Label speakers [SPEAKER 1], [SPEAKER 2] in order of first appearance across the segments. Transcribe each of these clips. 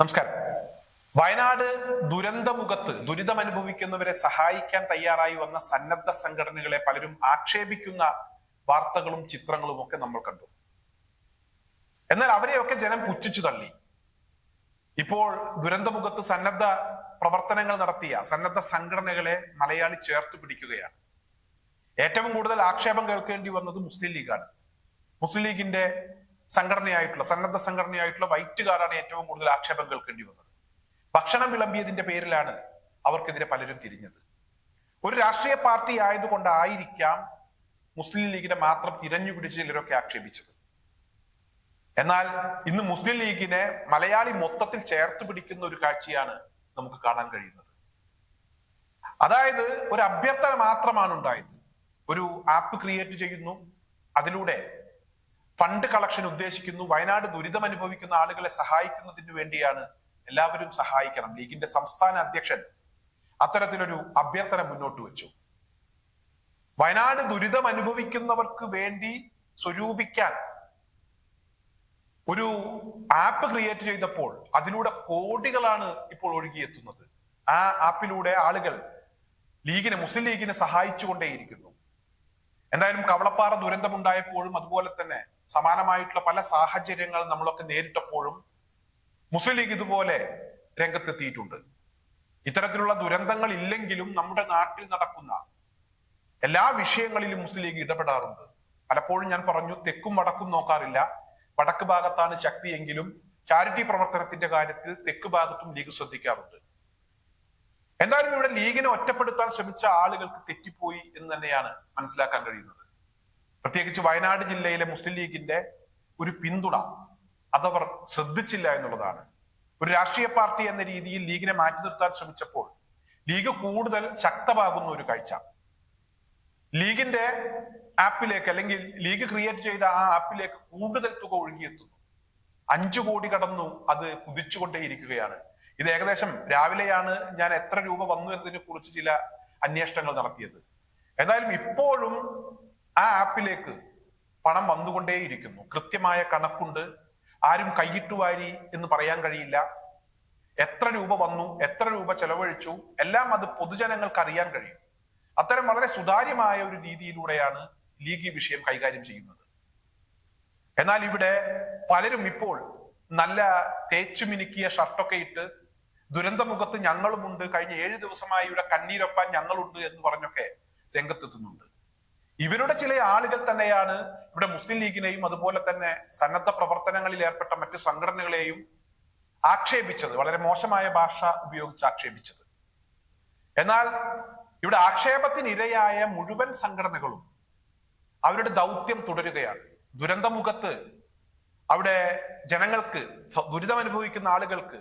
[SPEAKER 1] നമസ്കാരം. വയനാട് ദുരന്തമുഖത്ത് ദുരിതം അനുഭവിക്കുന്നവരെ സഹായിക്കാൻ തയ്യാറായി വന്ന സന്നദ്ധ സംഘടനകളെ പലരും ആക്ഷേപിക്കുന്ന വാർത്തകളും ചിത്രങ്ങളും ഒക്കെ നമ്മൾ കണ്ടു. എന്നാൽ അവരെയൊക്കെ ജനം പുച്ഛിച്ചു തള്ളി. ഇപ്പോൾ ദുരന്തമുഖത്ത് സന്നദ്ധ പ്രവർത്തനങ്ങൾ നടത്തിയ സന്നദ്ധ സംഘടനകളെ മലയാളി ചേർത്ത് പിടിക്കുകയാണ്. ഏറ്റവും കൂടുതൽ ആക്ഷേപം കേൾക്കേണ്ടി വന്നത് മുസ്ലിം ലീഗാണ്. മുസ്ലിം ലീഗിന്റെ സംഘടനയായിട്ടുള്ള സന്നദ്ധ സംഘടനയായിട്ടുള്ള വൈറ്റുകാരാണ് ഏറ്റവും കൂടുതൽ ആക്ഷേപം കേൾക്കേണ്ടി വന്നത്. ഭക്ഷണം വിളമ്പിയതിന്റെ പേരിലാണ് അവർക്കെതിരെ പലരും തിരിഞ്ഞത്. ഒരു രാഷ്ട്രീയ പാർട്ടി ആയതുകൊണ്ടായിരിക്കാം മുസ്ലിം ലീഗിനെ മാത്രം തിരഞ്ഞു പിടിച്ച് ചിലരൊക്കെ ആക്ഷേപിച്ചത്. എന്നാൽ ഇന്ന് മുസ്ലിം ലീഗിനെ മലയാളി മൊത്തത്തിൽ ചേർത്ത് പിടിക്കുന്ന ഒരു കാഴ്ചയാണ് നമുക്ക് കാണാൻ കഴിയുന്നത്. അതായത് ഒരു അഭ്യർത്ഥന മാത്രമാണ് ഉണ്ടായത്. ഒരു ആപ്പ് ക്രിയേറ്റ് ചെയ്യുന്നു. അതിലൂടെ ഫണ്ട് കളക്ഷൻ ഉദ്ദേശിക്കുന്നു വയനാട് ദുരിതം അനുഭവിക്കുന്ന ആളുകളെ സഹായിക്കുന്നതിന് വേണ്ടിയാണ് എല്ലാവരും സഹായിക്കണം. ലീഗിന്റെ സംസ്ഥാന അധ്യക്ഷൻ അത്തരത്തിലൊരു അഭ്യർത്ഥന മുന്നോട്ട് വെച്ചു. വയനാട് ദുരിതം അനുഭവിക്കുന്നവർക്ക് വേണ്ടി സ്വരൂപിക്കാൻ ഒരു ആപ്പ് ക്രിയേറ്റ് ചെയ്തപ്പോൾ അതിലൂടെ കോടികളാണ് ഇപ്പോൾ ഒഴുകിയെത്തുന്നത്. ആ ആപ്പിലൂടെ ആളുകൾ ലീഗിനെ മുസ്ലിം ലീഗിനെ സഹായിച്ചുകൊണ്ടേയിരിക്കുന്നു. എന്തായാലും കവളപ്പാറ ദുരന്തമുണ്ടായപ്പോഴും അതുപോലെ തന്നെ സമാനമായിട്ടുള്ള പല സാഹചര്യങ്ങൾ നമ്മളൊക്കെ നേരിട്ടപ്പോഴും മുസ്ലിം ലീഗ് ഇതുപോലെ രംഗത്തെത്തിയിട്ടുണ്ട്. ഇത്തരത്തിലുള്ള ദുരന്തങ്ങൾ ഇല്ലെങ്കിലും നമ്മുടെ നാട്ടിൽ നടക്കുന്ന എല്ലാ വിഷയങ്ങളിലും മുസ്ലിം ലീഗ് ഇടപെടാറുണ്ട്. പലപ്പോഴും ഞാൻ പറഞ്ഞു തെക്കും വടക്കും നോക്കാറില്ല. വടക്ക് ഭാഗത്താണ് ശക്തിയെങ്കിലും ചാരിറ്റി പ്രവർത്തനത്തിന്റെ കാര്യത്തിൽ തെക്ക് ഭാഗത്തും ലീഗ് ശ്രദ്ധിക്കാറുണ്ട്. എന്തായാലും ഇവിടെ ലീഗിനെ ഒറ്റപ്പെടുത്താൻ ശ്രമിച്ച ആളുകൾക്ക് തെറ്റിപ്പോയി എന്ന് തന്നെയാണ് മനസ്സിലാക്കാൻ കഴിയുന്നത്. പ്രത്യേകിച്ച് വയനാട് ജില്ലയിലെ മുസ്ലിം ലീഗിന്റെ ഒരു പിന്തുണ അതവർ ശ്രദ്ധിച്ചില്ല എന്നുള്ളതാണ്. ഒരു രാഷ്ട്രീയ പാർട്ടി എന്ന രീതിയിൽ ലീഗിനെ മാറ്റി നിർത്താൻ ശ്രമിച്ചപ്പോൾ ലീഗ് കൂടുതൽ ശക്തമാകുന്ന ഒരു കാഴ്ച. ലീഗിന്റെ ആപ്പിലേക്ക് അല്ലെങ്കിൽ ലീഗ് ക്രിയേറ്റ് ചെയ്ത ആ ആപ്പിലേക്ക് കൂടുതൽ തുക ഒഴുകിയെത്തുന്നു. അഞ്ചു കോടി കടന്നു അത് കുതിച്ചുകൊണ്ടേയിരിക്കുകയാണ്. ഇത് ഏകദേശം രാവിലെയാണ് ഞാൻ എത്ര രൂപ വന്നു എന്നതിനെ കുറിച്ച് ചില അന്വേഷണങ്ങൾ നടത്തിയത്. എന്തായാലും ഇപ്പോഴും ആ ആപ്പിലേക്ക് പണം വന്നുകൊണ്ടേയിരിക്കുന്നു. കൃത്യമായ കണക്കുണ്ട്. ആരും കൈയിട്ടുവാരി എന്ന് പറയാൻ കഴിയില്ല. എത്ര രൂപ വന്നു എത്ര രൂപ ചെലവഴിച്ചു എല്ലാം അത് പൊതുജനങ്ങൾക്ക് അറിയാൻ കഴിയും. അത്തരം വളരെ സുതാര്യമായ ഒരു രീതിയിലൂടെയാണ് ലീഗ് ഈ വിഷയം കൈകാര്യം ചെയ്യുന്നത്. എന്നാൽ ഇവിടെ പലരും ഇപ്പോൾ നല്ല തേച്ചു മിനുക്കിയ ഷർട്ടൊക്കെ ഇട്ട് ദുരന്തമുഖത്ത് ഞങ്ങളുമുണ്ട് കഴിഞ്ഞ ഏഴ് ദിവസമായി ഇവിടെ കണ്ണീരൊപ്പാൻ ഞങ്ങളുണ്ട് എന്ന് പറഞ്ഞൊക്കെ രംഗത്തെത്തുന്നുണ്ട്. ഇവരുടെ ചില ആളുകൾ തന്നെയാണ് ഇവിടെ മുസ്ലിം ലീഗിനെയും അതുപോലെ തന്നെ സന്നദ്ധ പ്രവർത്തനങ്ങളിൽ ഏർപ്പെട്ട മറ്റ് സംഘടനകളെയും ആക്ഷേപിച്ചത്. വളരെ മോശമായ ഭാഷ ഉപയോഗിച്ച് ആക്ഷേപിച്ചത്. എന്നാൽ ഇവിടെ ആക്ഷേപത്തിനിരയായ മുഴുവൻ സംഘടനകളും അവരുടെ ദൗത്യം തുടരുകയാണ്. ദുരന്തമുഖത്ത് അവിടെ ജനങ്ങൾക്ക് ദുരിതം അനുഭവിക്കുന്ന ആളുകൾക്ക്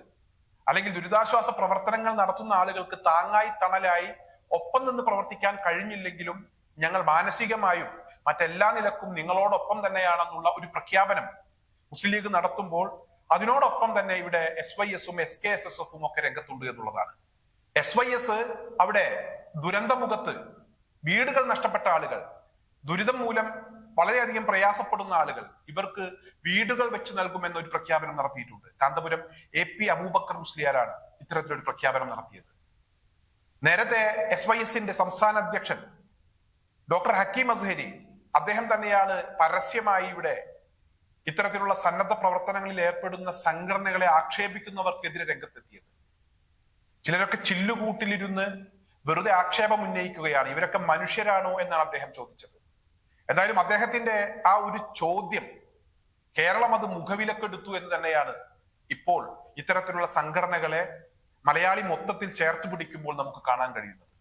[SPEAKER 1] അല്ലെങ്കിൽ ദുരിതാശ്വാസ പ്രവർത്തനങ്ങൾ നടത്തുന്ന ആളുകൾക്ക് താങ്ങായി തണലായി ഒപ്പം നിന്ന് പ്രവർത്തിക്കാൻ കഴിഞ്ഞില്ലെങ്കിലും ഞങ്ങൾ മാനസികമായും മറ്റെല്ലാ നിലക്കും നിങ്ങളോടൊപ്പം തന്നെയാണെന്നുള്ള ഒരു പ്രഖ്യാപനം മുസ്ലിം ലീഗ് നടത്തുമ്പോൾ അതിനോടൊപ്പം തന്നെ ഇവിടെ എസ് വൈ എസും എസ് കെ എസ് എസ് എഫും ഒക്കെ രംഗത്തുണ്ട് എന്നുള്ളതാണ്. എസ് വൈ എസ് അവിടെ ദുരന്തമുഖത്ത് വീടുകൾ നഷ്ടപ്പെട്ട ആളുകൾ ദുരിതം മൂലം വളരെയധികം പ്രയാസപ്പെടുന്ന ആളുകൾ ഇവർക്ക് വീടുകൾ വെച്ച് നൽകുമെന്ന ഒരു പ്രഖ്യാപനം നടത്തിയിട്ടുണ്ട്. കാന്തപുരം എ പി അബൂബക്കർ മുസ്ലിയാരാണ് ഇത്തരത്തിലൊരു പ്രഖ്യാപനം നടത്തിയത്. നേരത്തെ എസ് വൈ എസിന്റെ സംസ്ഥാന അധ്യക്ഷൻ ഡോക്ടർ ഹക്കീം അസ്ഹരി അദ്ദേഹം തന്നെയാണ് പരസ്യമായി ഇവിടെ ഇത്തരത്തിലുള്ള സന്നദ്ധ പ്രവർത്തനങ്ങളിൽ ഏർപ്പെടുന്ന സംഘടനകളെ ആക്ഷേപിക്കുന്നവർക്കെതിരെ രംഗത്തെത്തിയത്. ചിലരൊക്കെ ചില്ലുകൂട്ടിലിരുന്ന് വെറുതെ ആക്ഷേപം ഉന്നയിക്കുകയാണ്. ഇവരൊക്കെ മനുഷ്യരാണോ എന്നാണ് അദ്ദേഹം ചോദിച്ചത്. എന്തായാലും അദ്ദേഹത്തിന്റെ ആ ഒരു ചോദ്യം കേരളം അത് മുഖവിലക്കെടുത്തു എന്ന് തന്നെയാണ് ഇപ്പോൾ ഇത്തരത്തിലുള്ള സംഘടനകളെ മലയാളി മൊത്തത്തിൽ ചേർത്ത് പിടിക്കുമ്പോൾ നമുക്ക് കാണാൻ കഴിയുന്നത്.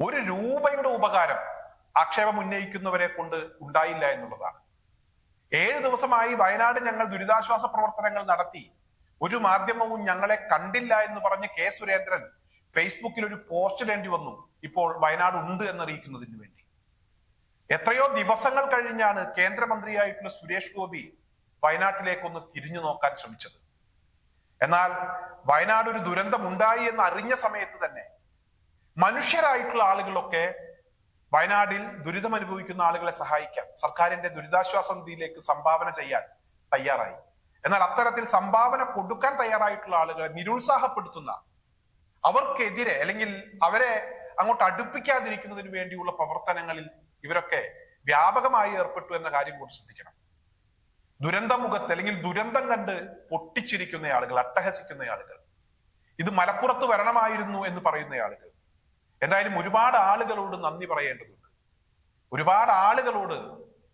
[SPEAKER 1] ഒരു രൂപയുടെ ഉപകാരം ആക്ഷേപം ഉന്നയിക്കുന്നവരെ കൊണ്ട് ഉണ്ടായില്ല എന്നുള്ളതാണ്. ഏഴ് ദിവസമായി വയനാട് ഞങ്ങൾ ദുരിതാശ്വാസ പ്രവർത്തനങ്ങൾ നടത്തി. ഒരു മാധ്യമവും ഞങ്ങളെ കണ്ടില്ല എന്ന് പറഞ്ഞ കെ സുരേന്ദ്രൻ ഫേസ്ബുക്കിൽ ഒരു പോസ്റ്റ് ഇടേണ്ടി വന്നു. ഇപ്പോൾ വയനാട് ഉണ്ട് എന്നറിയിക്കുന്നതിന് വേണ്ടി. എത്രയോ ദിവസങ്ങൾ കഴിഞ്ഞാണ് കേന്ദ്രമന്ത്രിയായിട്ടുള്ള സുരേഷ് ഗോപി വയനാട്ടിലേക്കൊന്ന് തിരിഞ്ഞു നോക്കാൻ ശ്രമിച്ചത്. എന്നാൽ വയനാട് ഒരു ദുരന്തമുണ്ടായി എന്ന് അറിഞ്ഞ സമയത്ത് തന്നെ മനുഷ്യരായിട്ടുള്ള ആളുകളൊക്കെ വയനാടിൽ ദുരിതം അനുഭവിക്കുന്ന ആളുകളെ സഹായിക്കാൻ സർക്കാരിന്റെ ദുരിതാശ്വാസ നിധിയിലേക്ക് സംഭാവന ചെയ്യാൻ തയ്യാറായി. എന്നാൽ അത്തരത്തിൽ സംഭാവന കൊടുക്കാൻ തയ്യാറായിട്ടുള്ള ആളുകളെ നിരുത്സാഹപ്പെടുത്തുന്ന അവർക്കെതിരെ അല്ലെങ്കിൽ അവരെ അങ്ങോട്ട് അടുപ്പിക്കാതിരിക്കുന്നതിന് വേണ്ടിയുള്ള പ്രവർത്തനങ്ങളിൽ ഇവരൊക്കെ വ്യാപകമായി ഏർപ്പെട്ടു എന്ന കാര്യം കൂടി ശ്രദ്ധിക്കണം. ദുരന്തമുഖത്ത് അല്ലെങ്കിൽ ദുരന്തം കണ്ട് പൊട്ടിച്ചിരിക്കുന്ന ആളുകൾ അട്ടഹസിക്കുന്ന ആളുകൾ ഇത് മലപ്പുറത്ത് വരണമായിരുന്നു എന്ന് പറയുന്ന ആളുകൾ എന്തായാലും ഒരുപാട് ആളുകളോട് നന്ദി പറയേണ്ടതുണ്ട്. ഒരുപാട് ആളുകളോട്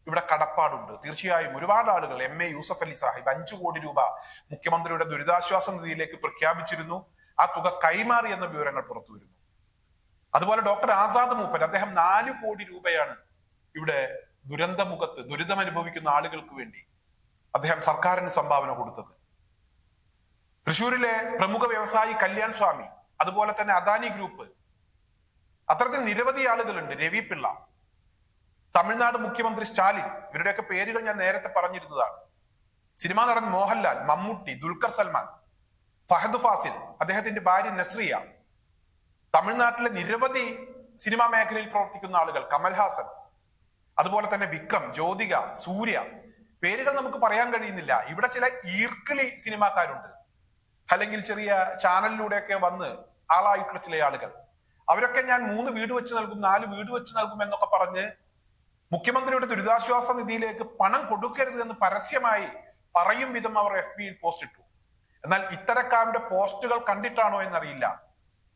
[SPEAKER 1] ഇവിടെ കടപ്പാടുണ്ട്. തീർച്ചയായും ഒരുപാട് ആളുകൾ എം എ യൂസഫ് അലി സാഹിബ് അഞ്ചു കോടി രൂപ മുഖ്യമന്ത്രിയുടെ ദുരിതാശ്വാസ നിധിയിലേക്ക് പ്രഖ്യാപിച്ചിരുന്നു. ആ തുക കൈമാറി എന്ന വിവരങ്ങൾ പുറത്തു വരുന്നു. അതുപോലെ ഡോക്ടർ ആസാദ് മൂപ്പൻ അദ്ദേഹം നാല് കോടി രൂപയാണ് ഇവിടെ ദുരന്തമുഖത്ത് ദുരിതം അനുഭവിക്കുന്ന ആളുകൾക്ക് വേണ്ടി അദ്ദേഹം സർക്കാരിന് സംഭാവന കൊടുത്തത്. തൃശൂരിലെ പ്രമുഖ വ്യവസായി കല്യാൺ സ്വാമി അതുപോലെ തന്നെ അദാനി ഗ്രൂപ്പ് അത്തരത്തിൽ നിരവധി ആളുകളുണ്ട്. രവി പിള്ള തമിഴ്നാട് മുഖ്യമന്ത്രി സ്റ്റാലിൻ ഇവരുടെയൊക്കെ പേരുകൾ ഞാൻ നേരത്തെ പറഞ്ഞിരുന്നതാണ്. സിനിമാ നടൻ മോഹൻലാൽ മമ്മൂട്ടി ദുൽഖർ സൽമാൻ ഫഹദ് ഫാസിൽ അദ്ദേഹത്തിന്റെ ഭാര്യ നസ്രിയ തമിഴ്നാട്ടിലെ നിരവധി സിനിമാ മേഖലയിൽ പ്രവർത്തിക്കുന്ന ആളുകൾ കമൽഹാസൻ അതുപോലെ തന്നെ വിക്രം ജ്യോതിക സൂര്യ. പേരുകൾ നമുക്ക് പറയാൻ കഴിയുന്നില്ല. ഇവിടെ ചില ഈർക്കിളി സിനിമാക്കാരുണ്ട്. അല്ലെങ്കിൽ ചെറിയ ചാനലിലൂടെയൊക്കെ വന്ന് ആളായിട്ടുള്ള ചില ആളുകൾ. അവരൊക്കെ ഞാൻ മൂന്ന് വീട് വെച്ച് നൽകും നാല് വീട് വെച്ച് നൽകും എന്നൊക്കെ പറഞ്ഞ് മുഖ്യമന്ത്രിയുടെ ദുരിതാശ്വാസ നിധിയിലേക്ക് പണം കൊടുക്കരുത് എന്ന് പരസ്യമായി പറയും വിധം അവർ എഫ് ബിയിൽ പോസ്റ്റ് ഇട്ടു. എന്നാൽ ഇത്തരക്കാരുടെ പോസ്റ്റുകൾ കണ്ടിട്ടാണോ എന്നറിയില്ല.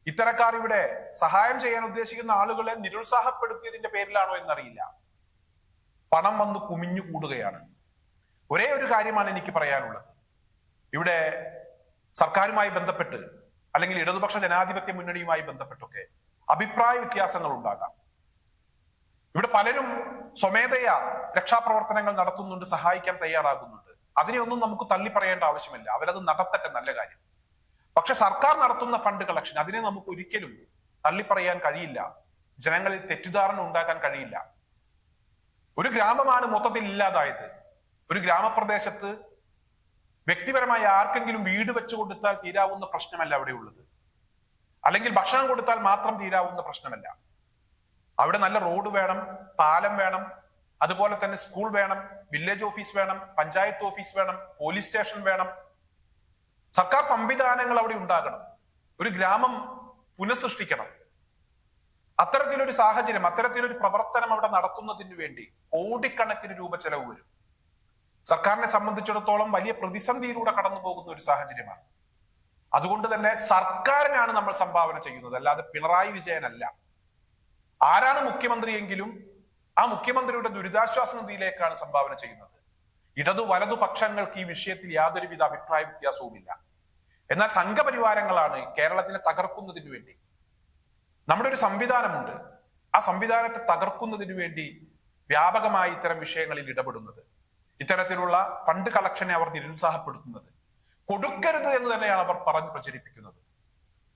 [SPEAKER 1] ഇത്തരക്കാർ ഇവിടെ സഹായം ചെയ്യാൻ ഉദ്ദേശിക്കുന്ന ആളുകളെ നിരുത്സാഹപ്പെടുത്തിയതിന്റെ പേരിലാണോ എന്നറിയില്ല. പണം വന്ന് കുമിഞ്ഞു കൂടുകയാണ്. ഒരേ ഒരു കാര്യമാണ് എനിക്ക് പറയാനുള്ളത്. ഇവിടെ സർക്കാരുമായി ബന്ധപ്പെട്ട് അല്ലെങ്കിൽ ഇടതുപക്ഷ ജനാധിപത്യ മുന്നണിയുമായി ബന്ധപ്പെട്ടൊക്കെ അഭിപ്രായ വ്യത്യാസങ്ങൾ ഉണ്ടാകാം. ഇവിടെ പലരും സ്വമേധയാ രക്ഷാപ്രവർത്തനങ്ങൾ നടത്തുന്നുണ്ട് സഹായിക്കാൻ തയ്യാറാകുന്നുണ്ട്. അതിനെയൊന്നും നമുക്ക് തള്ളി പറയേണ്ട ആവശ്യമില്ല. അവരത് നടത്തട്ടെ നല്ല കാര്യം. പക്ഷെ സർക്കാർ നടത്തുന്ന ഫണ്ട് കളക്ഷൻ അതിനെ നമുക്ക് ഒരിക്കലും തള്ളിപ്പറയാൻ കഴിയില്ല. ജനങ്ങളിൽ തെറ്റിദ്ധാരണ ഉണ്ടാക്കാൻ കഴിയില്ല. ഒരു ഗ്രാമമാണ് മൊത്തത്തിൽ ഇല്ലാതായത്. ഒരു ഗ്രാമപ്രദേശത്ത് വ്യക്തിപരമായി ആർക്കെങ്കിലും വീട് വെച്ചു കൊടുത്താൽ തീരാവുന്ന പ്രശ്നമല്ല അവിടെ ഉള്ളത് അല്ലെങ്കിൽ ഭക്ഷണം കൊടുത്താൽ മാത്രം തീരാവുന്ന പ്രശ്നമല്ല. അവിടെ നല്ല റോഡ് വേണം പാലം വേണം അതുപോലെ തന്നെ സ്കൂൾ വേണം വില്ലേജ് ഓഫീസ് വേണം പഞ്ചായത്ത് ഓഫീസ് വേണം പോലീസ് സ്റ്റേഷൻ വേണം. സർക്കാർ സംവിധാനങ്ങൾ അവിടെ ഉണ്ടാകണം. ഒരു ഗ്രാമം പുനഃസൃഷ്ടിക്കണം. അത്തരത്തിലൊരു സാഹചര്യം അത്തരത്തിലൊരു പ്രവർത്തനം അവിടെ നടത്തുന്നതിന് വേണ്ടി കോടിക്കണക്കിന് രൂപ ചെലവ് വരും. സർക്കാരിനെ സംബന്ധിച്ചിടത്തോളം വലിയ പ്രതിസന്ധിയിലൂടെ കടന്നു പോകുന്ന ഒരു സാഹചര്യമാണ്. അതുകൊണ്ട് തന്നെ സർക്കാരിനാണ് നമ്മൾ സംഭാവന ചെയ്യുന്നത്. അല്ലാതെ പിണറായി വിജയനല്ല. ആരാണ് മുഖ്യമന്ത്രിയെങ്കിലും ആ മുഖ്യമന്ത്രിയുടെ ദുരിതാശ്വാസ നിധിയിലേക്കാണ് സംഭാവന ചെയ്യുന്നത്. ഇടതു വലതു പക്ഷങ്ങൾക്ക് ഈ വിഷയത്തിൽ യാതൊരുവിധ അഭിപ്രായ വ്യത്യാസവുമില്ല. എന്നാൽ സംഘപരിവാരങ്ങളാണ് കേരളത്തിനെ തകർക്കുന്നതിന് വേണ്ടി. നമ്മുടെ ഒരു സംവിധാനമുണ്ട്. ആ സംവിധാനത്തെ തകർക്കുന്നതിന് വേണ്ടി വ്യാപകമായി ഇത്തരം വിഷയങ്ങളിൽ ഇടപെടുന്നത്. ഇത്തരത്തിലുള്ള ഫണ്ട് കളക്ഷനെ അവർ നിരുത്സാഹപ്പെടുത്തുന്നത്. കൊടുക്കരുത് എന്ന് തന്നെയാണ് അവർ പറഞ്ഞു പ്രചരിപ്പിക്കുന്നത്.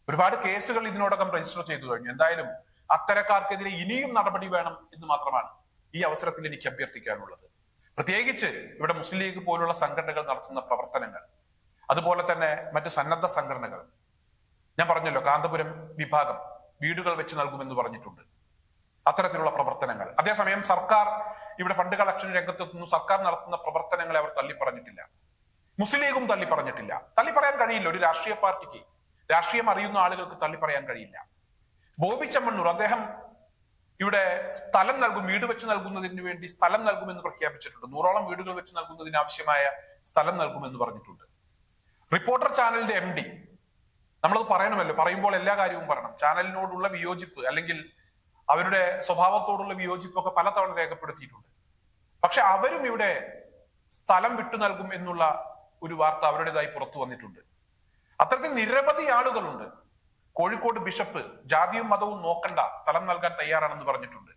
[SPEAKER 1] ഒരുപാട് കേസുകൾ ഇതിനോടകം രജിസ്റ്റർ ചെയ്തു കഴിഞ്ഞു. എന്തായാലും അത്തരക്കാർക്കെതിരെ ഇനിയും നടപടി വേണം എന്ന് മാത്രമാണ് ഈ അവസരത്തിൽ എനിക്ക് അഭ്യർത്ഥിക്കാനുള്ളത്. പ്രത്യേകിച്ച് ഇവിടെ മുസ്ലിം ലീഗ് പോലുള്ള സംഘടനകൾ നടത്തുന്ന പ്രവർത്തനങ്ങൾ അതുപോലെ തന്നെ മറ്റ് സന്നദ്ധ സംഘടനകൾ. ഞാൻ പറഞ്ഞല്ലോ കാന്തപുരം വിഭാഗം വീടുകൾ വെച്ച് നൽകുമെന്ന് പറഞ്ഞിട്ടുണ്ട്. അത്തരത്തിലുള്ള പ്രവർത്തനങ്ങൾ. അതേസമയം സർക്കാർ ഇവിടെ ഫണ്ട് കളക്ഷൻ രംഗത്തെത്തുന്നു. സർക്കാർ നടത്തുന്ന പ്രവർത്തനങ്ങളെ അവർ തള്ളി പറഞ്ഞിട്ടില്ല മുസ്ലിം ലീഗും തള്ളി പറഞ്ഞിട്ടില്ല തള്ളി പറയാൻ കഴിയില്ല ഒരു രാഷ്ട്രീയ പാർട്ടിക്ക്. രാഷ്ട്രീയം അറിയുന്ന ആളുകൾക്ക് തള്ളി പറയാൻ കഴിയില്ല. ബോബി ചമ്മണ്ണൂർ അദ്ദേഹം ഇവിടെ സ്ഥലം നൽകും വീട് വെച്ച് നൽകുന്നതിന് വേണ്ടി സ്ഥലം നൽകുമെന്ന് പ്രഖ്യാപിച്ചിട്ടുണ്ട്. നൂറോളം വീടുകൾ വെച്ച് നൽകുന്നതിന് ആവശ്യമായ സ്ഥലം നൽകുമെന്ന് പറഞ്ഞിട്ടുണ്ട്. റിപ്പോർട്ടർ ചാനലിന്റെ എം ഡി നമ്മളത് പറയണമല്ലോ. പറയുമ്പോൾ എല്ലാ കാര്യവും പറയണം. ചാനലിനോടുള്ള വിയോജിപ്പ് അല്ലെങ്കിൽ അവരുടെ സ്വഭാവത്തോടുള്ള വിയോജിപ്പൊക്കെ പലതവണ രേഖപ്പെടുത്തിയിട്ടുണ്ട്. പക്ഷെ അവരും ഇവിടെ സ്ഥലം വിട്ടു നൽകും എന്നുള്ള ഒരു വാർത്ത അവരുടേതായി പുറത്തു വന്നിട്ടുണ്ട്. അത്തരത്തിൽ നിരവധി ആളുകളുണ്ട്. കോഴിക്കോട് ബിഷപ്പ് ജാതിയും മതവും നോക്കണ്ട സ്ഥലം നൽകാൻ തയ്യാറാണെന്ന് പറഞ്ഞിട്ടുണ്ട്.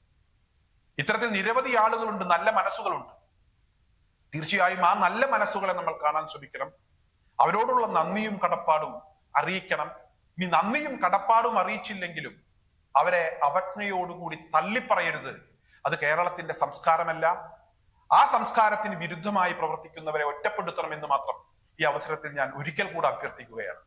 [SPEAKER 1] ഇത്തരത്തിൽ നിരവധി ആളുകളുണ്ട് നല്ല മനസ്സുകളുണ്ട്. തീർച്ചയായും ആ നല്ല മനസ്സുകളെ നമ്മൾ കാണാൻ ശ്രമിക്കണം. അവരോടുള്ള നന്ദിയും കടപ്പാടും അറിയിക്കണം. ഇനി നന്ദിയും കടപ്പാടും അറിയിച്ചില്ലെങ്കിലും അവരെ അവജ്ഞയോടുകൂടി തള്ളിപ്പറയരുത്. അത് കേരളത്തിന്റെ സംസ്കാരമല്ല ആ സംസ്കാരത്തിന് വിരുദ്ധമായി പ്രവർത്തിക്കുന്നവരെ ഒറ്റപ്പെടുത്തണമെന്ന് മാത്രം ഈ അവസരത്തിൽ ഞാൻ ഒരിക്കൽ കൂടെ അഭ്യർത്ഥിക്കുകയാണ്.